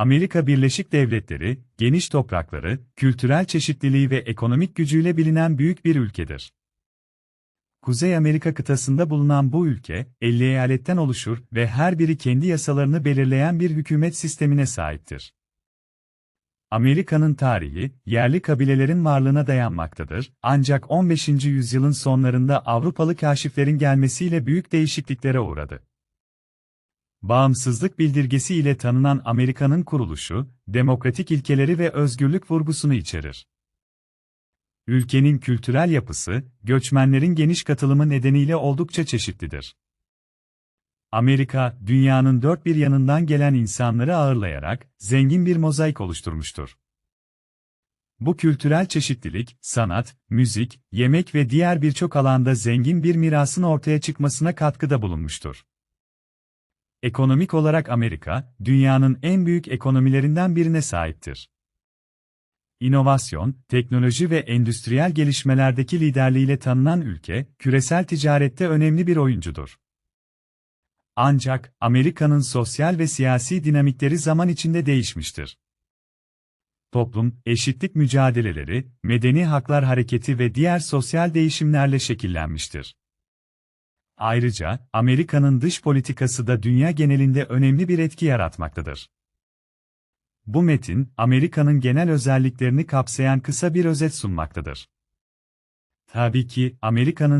Amerika Birleşik Devletleri, geniş toprakları, kültürel çeşitliliği ve ekonomik gücüyle bilinen büyük bir ülkedir. Kuzey Amerika kıtasında bulunan bu ülke, 50 eyaletten oluşur ve her biri kendi yasalarını belirleyen bir hükümet sistemine sahiptir. Amerika'nın tarihi, yerli kabilelerin varlığına dayanmaktadır, ancak 15. yüzyılın sonlarında Avrupalı kaşiflerin gelmesiyle büyük değişikliklere uğradı. Bağımsızlık bildirgesi ile tanınan Amerika'nın kuruluşu, demokratik ilkeleri ve özgürlük vurgusunu içerir. Ülkenin kültürel yapısı, göçmenlerin geniş katılımı nedeniyle oldukça çeşitlidir. Amerika, dünyanın dört bir yanından gelen insanları ağırlayarak, zengin bir mozaik oluşturmuştur. Bu kültürel çeşitlilik, sanat, müzik, yemek ve diğer birçok alanda zengin bir mirasın ortaya çıkmasına katkıda bulunmuştur. Ekonomik olarak Amerika, dünyanın en büyük ekonomilerinden birine sahiptir. İnovasyon, teknoloji ve endüstriyel gelişmelerdeki liderliğiyle tanınan ülke, küresel ticarette önemli bir oyuncudur. Ancak, Amerika'nın sosyal ve siyasi dinamikleri zaman içinde değişmiştir. Toplum, eşitlik mücadeleleri, medeni haklar hareketi ve diğer sosyal değişimlerle şekillenmiştir. Ayrıca, Amerika'nın dış politikası da dünya genelinde önemli bir etki yaratmaktadır. Bu metin, Amerika'nın genel özelliklerini kapsayan kısa bir özet sunmaktadır. Tabii ki, Amerika'nın